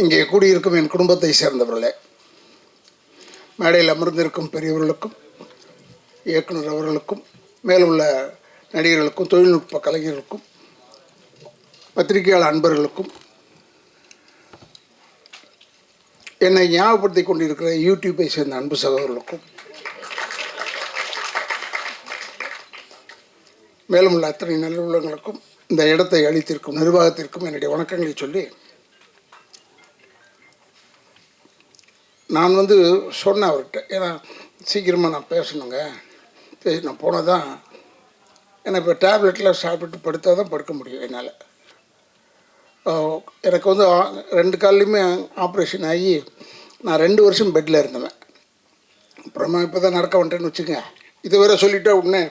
இங்கே கூடியிருக்கும் என் குடும்பத்தை சேர்ந்தவர்களே மேடையில் அமர்ந்திருக்கும் பெரியவர்களுக்கும் இயக்குனர் அவர்களுக்கும் மேலுள்ள நடிகர்களுக்கும் தொழில்நுட்ப கலைஞர்களுக்கும் பத்திரிகையாளர் அன்பர்களுக்கும் என்னை ஞாபகப்படுத்தி கொண்டிருக்கிற யூடியூப்பை சேர்ந்த அன்பு சகோதரர்களுக்கும் மேலும் உள்ள அத்தனை நல்லுள்ளங்களுக்கும் இந்த இடத்தை அளித்திருக்கும் நிர்வாகத்திற்கும் என்னுடைய வணக்கங்களை சொல்லி நான் வந்து சொன்னேன் அவர்கிட்ட. ஏன்னா சீக்கிரமாக நான் பேசணுங்க. சரி நான் போனால் தான் ஏன்னா இப்போ டேப்லெட்டில் சாப்பிட்டு படுத்தால் தான் படுக்க முடியும் என்னால். எனக்கு வந்து ரெண்டு கால்லையுமே ஆப்ரேஷன் ஆகி நான் ரெண்டு வருஷம் பெட்டில் இருந்தேன் அப்புறமா இப்போ தான் நடக்க வந்துட்டேன்னு வச்சுக்கோங்க. இது வேற சொல்லிட்டா உடனே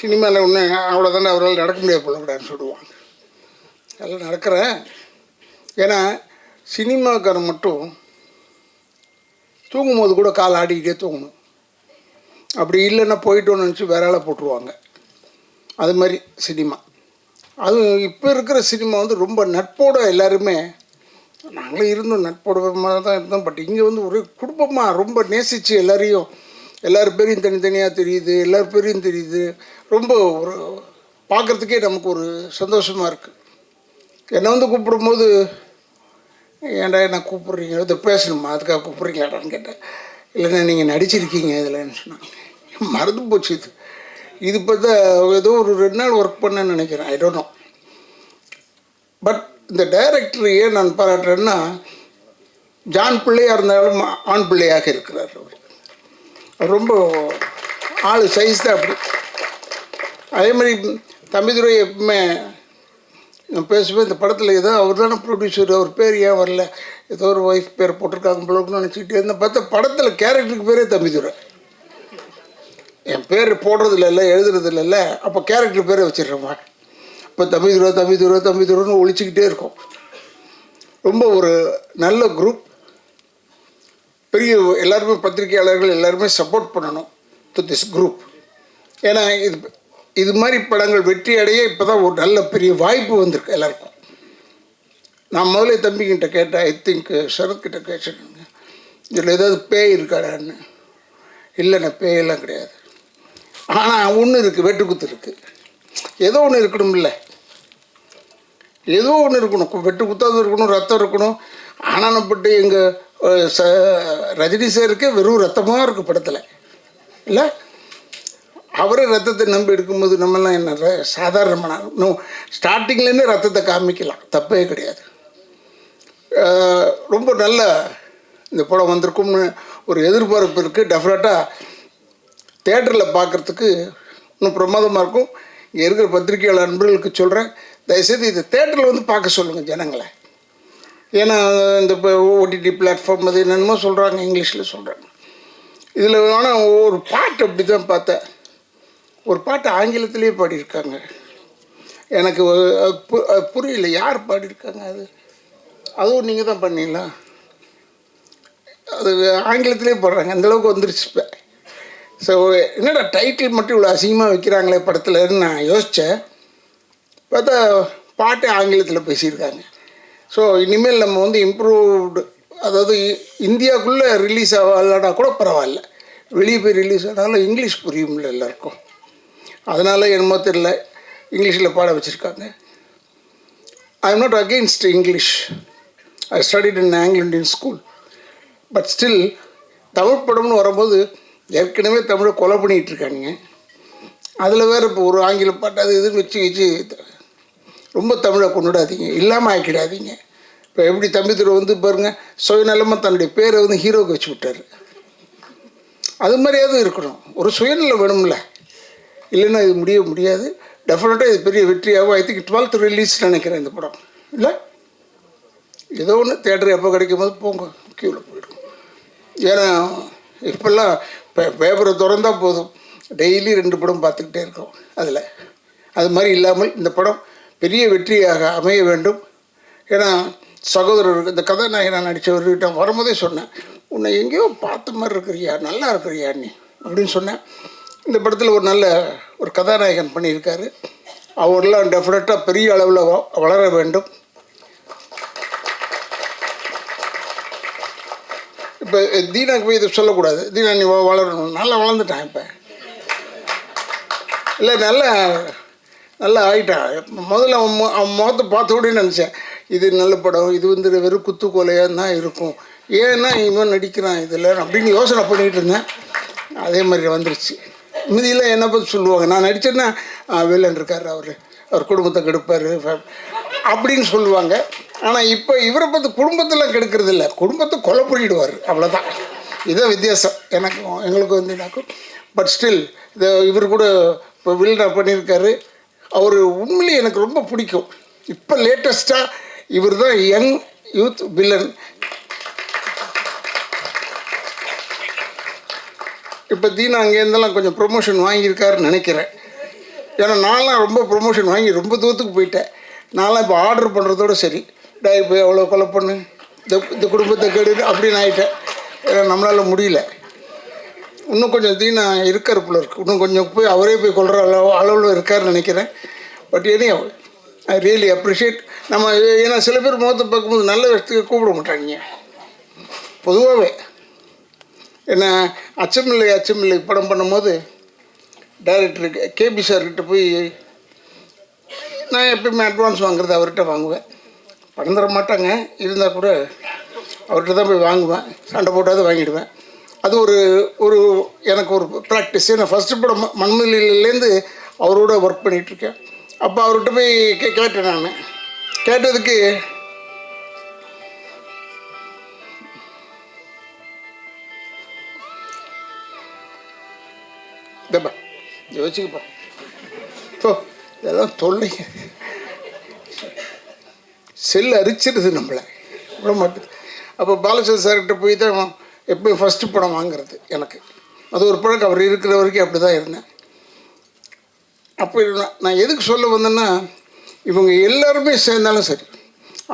சினிமாவில் உடனே அவ்வளோதானே அவரால் நடக்க முடியாது போல கூடாதுன்னு சொல்லுவாங்க அதெல்லாம் நடக்கிறேன். ஏன்னா சினிமாக்காரன் மட்டும் தூங்கும்போது கூட கால் ஆடிக்கிட்டே தூங்கணும். அப்படி இல்லைன்னா போயிட்டோன்னு நினச்சி வேற ஆளை போட்டுருவாங்க. அது மாதிரி சினிமா. அது இப்போ இருக்கிற சினிமா வந்து ரொம்ப நட்போட எல்லாருமே நாங்களும் இருந்தோம் நட்போட மாதிரி தான் இருந்தோம். பட் இங்கே வந்து ஒரு குடும்பமாக ரொம்ப நேசித்து எல்லாரையும் எல்லார் பேரையும் தனித்தனியாக தெரியுது எல்லார் பேரையும் தெரியுது. ரொம்ப ஒரு பார்க்குறதுக்கே நமக்கு ஒரு சந்தோஷமாக இருக்குது என்னை வந்து கூப்பிடும்போது ஏன்டா என்ன கூப்பிட்றீங்க? இதை பேசணுமா? அதுக்காக கூப்பிட்றீங்களாடான்னு கேட்டேன். இல்லைண்ணா நீங்கள் நடிச்சிருக்கீங்க இதில்ன்னு சொன்னாங்க. மறந்து போச்சு இது. இது பார்த்தா ஏதோ ஒரு ரெண்டு நாள் ஒர்க் பண்ணேன்னு நினைக்கிறேன். ஐ டோன்ட் நோ பட் இந்த டைரக்டர் ஏன் நான் பாராட்டுறேன்னா ஜான் பிள்ளையாக இருந்தாலும் ஆண் பிள்ளையாக இருக்கிறார் அவர். அவர் ரொம்ப ஆள் சைஸ் தான் அப்படி. அதே மாதிரி தம்பிதுரை எப்பவுமே நான் பேசுவேன் இந்த படத்தில் ஏதோ அவர் தானே ப்ரொடியூசர் அவர் பேர் ஏன் வரல? ஏதோ ஒரு ஒய்ஃப் பேர் போட்டிருக்காங்க போலன்னு நினச்சிக்கிட்டே இருந்தேன். பார்த்தா படத்தில் கேரக்டருக்கு பேரே தம்பிதுரை. என் பேர் போடுறதில்ல இல்லை எழுதுறதில்ல இல்லை அப்போ கேரக்டர் பேரை வச்சிடுறோமா இப்போ தம்பிதுரை தம்பிதுரை தம்பிதுரைன்னு ஒழிச்சிக்கிட்டே இருக்கும். ரொம்ப ஒரு நல்ல குரூப் பெரிய எல்லாருமே பத்திரிகையாளர்கள் எல்லாருமே சப்போர்ட் பண்ணணும் டு திஸ் குரூப் ஏன்னா இது இது மாதிரி படங்கள் வெற்றி அடைய இப்போ தான் ஒரு நல்ல பெரிய வாய்ப்பு வந்திருக்கு எல்லாருக்கும். நான் முதல்ல தம்பிக்கிட்ட கேட்டேன் ஐ திங்க் சரத்கிட்ட கேட்டேன் இதில் ஏதாவது பேய் இருக்காடான்னு? இல்லைண்ணே பேயெல்லாம் கிடையாது. ஆனால் ஒன்று இருக்குது வெட்டுக்குத்து இருக்குது ஏதோ ஒன்று இருக்கணும்ல. ஏதோ ஒன்று இருக்கணும். வெட்டு குத்தாவது இருக்கணும் ரத்தம் இருக்கணும். ஆனானப்பட்டு எங்கள் ச ரஜினி சாருக்கே வெறும் ரத்தமாக இருக்குது படத்தில். இல்லை? அவரே ரத்தத்தை நம்பி எடுக்கும்போது நம்மெல்லாம் என்ன சாதாரணமான இன்னும் ஸ்டார்டிங்லேருந்து ரத்தத்தை காமிக்கலாம் தப்பே கிடையாது. ரொம்ப நல்ல இந்த படம் வந்திருக்கும்னு ஒரு எதிர்பார்ப்பு இருக்குது டெஃபினட்டாக தேட்டரில் பார்க்குறதுக்கு இன்னும் பிரமாதமாக இருக்கும். இங்கே இருக்கிற பத்திரிகையாளர் நண்பர்களுக்கு சொல்கிறேன் தயவுசெய்து இதை தேட்டரில் வந்து பார்க்க சொல்லுங்கள் ஜனங்களை. ஏன்னா இந்த இப்போ ஓடிடி பிளாட்ஃபார்ம் அது என்னென்னமோ சொல்கிறாங்க இங்கிலீஷில் சொல்கிறாங்க இதில் ஆனால் ஒரு பாட்டு அப்படி தான் பார்த்தேன். ஒரு பாட்டு ஆங்கிலத்திலே பாடியிருக்காங்க. எனக்கு புரியல. யார் பாடியிருக்காங்க அது? அதுவும் நீங்கள் தான் பண்ணீங்களா? அது ஆங்கிலத்திலே பாடுறாங்க. அந்தளவுக்கு வந்துருச்சு இப்போ. ஸோ என்னடா டைட்டில் மட்டும் இவ்வளோ அசிங்கமாக வைக்கிறாங்களே படத்துலன்னு நான் யோசித்தேன் பார்த்தா பாட்டு ஆங்கிலத்தில் பேசியிருக்காங்க. ஸோ இனிமேல் நம்ம வந்து இம்ப்ரூவ்டு அதாவது இ- இந்தியாவுக்குள்ளே ரிலீஸ் ஆகலைன்னா கூட பரவாயில்ல. வெளியே போய் ரிலீஸ் ஆனாலும் இங்கிலீஷ் புரியும்ல எல்லாருக்கும். அதனால் என்னமோ தெரியல. இங்கிலீஷில் பாட வச்சுருக்காங்க. I am not against English I studied in ஆங்கில Indian school but still Tamil படம்னு வரும்போது ஏற்கனவே தமிழை கொலை பண்ணிகிட்டு இருக்காங்க அதில் வேறு இப்போ ஒரு ஆங்கில பாட்டு அது இதுன்னு வச்சு வச்சு ரொம்ப தமிழை கொண்டுடாதீங்க இல்லாமல் ஆக்கிடாதீங்க. இப்போ எப்படி தம்பி திரு வந்து பாருங்கள் சுயநலமாக தன்னுடைய பேரை வந்து ஹீரோக்கு வச்சு விட்டாரு. அது மாதிரியாவது இருக்கணும். ஒரு சுயநலம் வேணும்ல. இல்லைன்னா இது முடிய முடியாது. டெஃபினட்டாக இது பெரிய வெற்றியாகும். ஐ திங்க் டுவெல்த் ரிலீஸ் நினைக்கிறேன் இந்த படம். இல்லை? ஏதோ ஒன்று தேட்டர் எப்போ கிடைக்கும் போது போங்க. க்யூவில் போயிடும் ஏன்னா இப்போல்லாம் பே பேப்பரை திறந்தா போதும். டெய்லி ரெண்டு படம் பார்த்துக்கிட்டே இருக்கோம் அதில். அது மாதிரி இல்லாமல் இந்த படம் பெரிய வெற்றியாக அமைய வேண்டும். ஏன்னா சகோதரர் இந்த கதாநாயகனா நடித்தவர்கிட்ட வரும்போதே சொன்னேன் உன்னை எங்கேயோ பார்த்த மாதிரி இருக்கிறியா? நல்லா இருக்கிறியா நீ? அப்படின்னு சொன்னேன். இந்த படத்தில் ஒரு நல்ல ஒரு கதாநாயகன் பண்ணியிருக்காரு. அவரெல்லாம் டெஃபினட்டாக பெரிய அளவில் வ- வளர வேண்டும். இப்போ தீனாக்கு போய் இதை சொல்லக்கூடாது. தீனா நீ வளரணும். நல்லா வளர்ந்துட்டான் இப்போ. இல்லை நல்லா நல்லா ஆயிட்டான். முதல்ல அவன் அவன் முகத்தை பார்த்த உடனே நினச்சேன். இது நல்ல படம். இது வந்து வெறும் குத்து கொலையாக தான் இருக்கும். ஏன்னா இவன் நடிக்கிறான் இதில் அப்படின்னு யோசனை பண்ணிகிட்டு இருந்தேன். அதே மாதிரி வந்துருச்சு. மீதியில் என்ன பற்றி சொல்லுவாங்க? நான் நடித்தேன்னா வில்லன் இருக்கார் அவர். அவர் குடும்பத்தை கெடுப்பார். அப்படின்னு சொல்லுவாங்க. ஆனால் இப்போ இவரை பற்றி குடும்பத்தெல்லாம் கெடுக்கிறது இல்லை. குடும்பத்தை கொலை பண்ணிடுவார். அவ்வளோதான் இதுதான் வித்தியாசம். எனக்கும் எங்களுக்கு வந்து எனக்கும் பட் ஸ்டில் இது இவர் கூட இப்போ வில்லனா பண்ணியிருக்காரு. அவர் உண்மையிலே எனக்கு ரொம்ப பிடிக்கும். இப்போ லேட்டஸ்ட்டாக இவர் தான் யங் யூத் வில்லன். இப்போ தீனா அங்கேருந்தெல்லாம் கொஞ்சம் ப்ரொமோஷன் வாங்கியிருக்காருன்னு நினைக்கிறேன். ஏன்னா நான்லாம் ரொம்ப ப்ரொமோஷன் வாங்கி ரொம்ப தூரத்துக்கு போயிட்டேன். நான்லாம் இப்போ ஆர்டர் பண்ணுறதோட சரி. டே இப்போ எவ்வளோ கொலை பண்ணு? இந்த இந்த குடும்பத்தை கெடு அப்படின்னு ஆகிட்டேன் ஏன்னா நம்மளால் முடியல. இன்னும் கொஞ்சம் தீனா இருக்கார் போல இருக்கு. இன்னும் கொஞ்சம் போய் அவரே போய் கொள்கிற அளவு அளவில் இருக்காருன்னு நினைக்கிறேன். But any I really appreciate நம்ம ஏன்னா சில பேர் முகத்தை பார்க்கும்போது நல்ல விஷயத்துக்கு கூப்பிட மாட்டாங்க. பொதுவாகவே என்ன அச்சமில்லை அச்சமில்லை படம் பண்ணும்போது டைரக்டருக்கு கேபி சார்கிட்ட போய் நான் எப்பயுமே அட்வான்ஸ் வாங்குறது அவர்கிட்ட வாங்குவேன். பணம் தர மாட்டாங்க. இருந்தால் கூட அவர்கிட்ட தான் போய் வாங்குவேன். சண்டை போட்டாவது வாங்கிடுவேன். அது ஒரு ஒரு எனக்கு ஒரு ப்ராக்டிஸ் நான் ஃபஸ்ட்டு படம் ம- அவரோட ஒர்க் பண்ணிகிட்ருக்கேன் அப்போ அவர்கிட்ட போய் கே கேட்டேன் நான். கேட்டதுக்கு இதப்பா இதை வச்சுக்கப்பா. போ இதெல்லாம் தொல்லை செல் அரிச்சிருது நம்மளை. விட மாட்டேது. அப்போ பாலச்சந்திர சார்கிட்ட போய் தான் எப்பயும் ஃபஸ்ட்டு படம் வாங்குறது எனக்கு. அது ஒரு பழக்கம் அவர் இருக்கிற வரைக்கும் அப்படி தான் இருந்தேன். அப்போ நான் நான் எதுக்கு சொல்ல வந்தேன்னா இவங்க எல்லாருமே சேர்ந்தாலும் சரி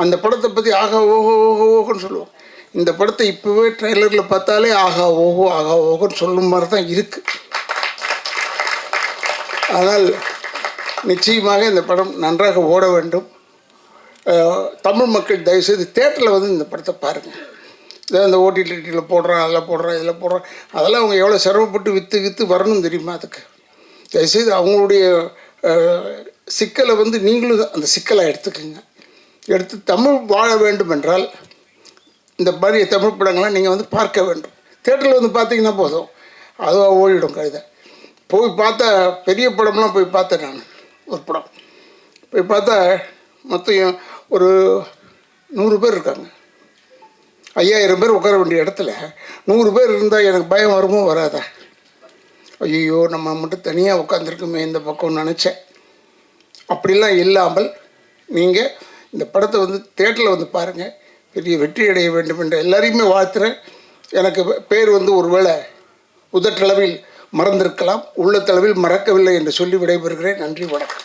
அந்த படத்தை பற்றி ஆகா ஓஹோ ஓஹோ ஓஹோன்னு சொல்லுவோம் இந்த படத்தை இப்போவே ட்ரெய்லரில் பார்த்தாலே ஆகா ஓஹோ ஆகா ஓஹோன்னு சொல்லும் மாதிரி தான் இருக்குது ஆனால் நிச்சயமாக இந்த படம் நன்றாக ஓட வேண்டும். தமிழ் மக்கள் தயவுசெய்து தேட்டரில் வந்து இந்த படத்தை பாருங்கள் இதை இந்த ஓடிடிடியில் போடுறான் அதில் போடுறான் இதில் போடுறான். அதெல்லாம் அவங்க எவ்வளோ சிரமப்பட்டு விற்று விற்று வரணும் தெரியுமா அதுக்கு? தயவுசெய்து அவங்களுடைய சிக்கலை வந்து நீங்களும் அந்த சிக்கலை எடுத்துக்கோங்க. எடுத்து தமிழ் வாழ வேண்டும் என்றால் இந்த மாதிரி தமிழ் படங்கள்லாம் நீங்கள் வந்து பார்க்க வேண்டும். தேட்டரில் வந்து பார்த்தீங்கன்னா போதும். அதுவாக ஓடிடும் கழுதை போய் பார்த்தா பெரிய படம்லாம் போய் பார்த்தேன் நான் ஒரு படம். போய் பார்த்தா மொத்தம் ஒரு நூறு பேர் இருக்காங்க. ஐயாயிரம் பேர் உட்கார வேண்டிய இடத்துல நூறு பேர் இருந்தால் எனக்கு பயம் வருமோ வராதா? ஐயோ நம்ம மட்டும் தனியாக உட்காந்துருக்குமே இந்த பக்கம் நினச்சேன். அப்படிலாம் இல்லாமல் நீங்கள் இந்த படத்தை வந்து தேட்டரில் வந்து பாருங்கள் பெரிய வெற்றி அடைய வேண்டும் என்று எல்லாரையுமே வாழ்த்துறேன். எனக்கு பேர் வந்து ஒருவேளை உதட்டளவில் மறந்திருக்கலாம். உள்ளத்தளவில் மறக்கவில்லை என்று சொல்லி விடைபெறுகிறேன். நன்றி வணக்கம்.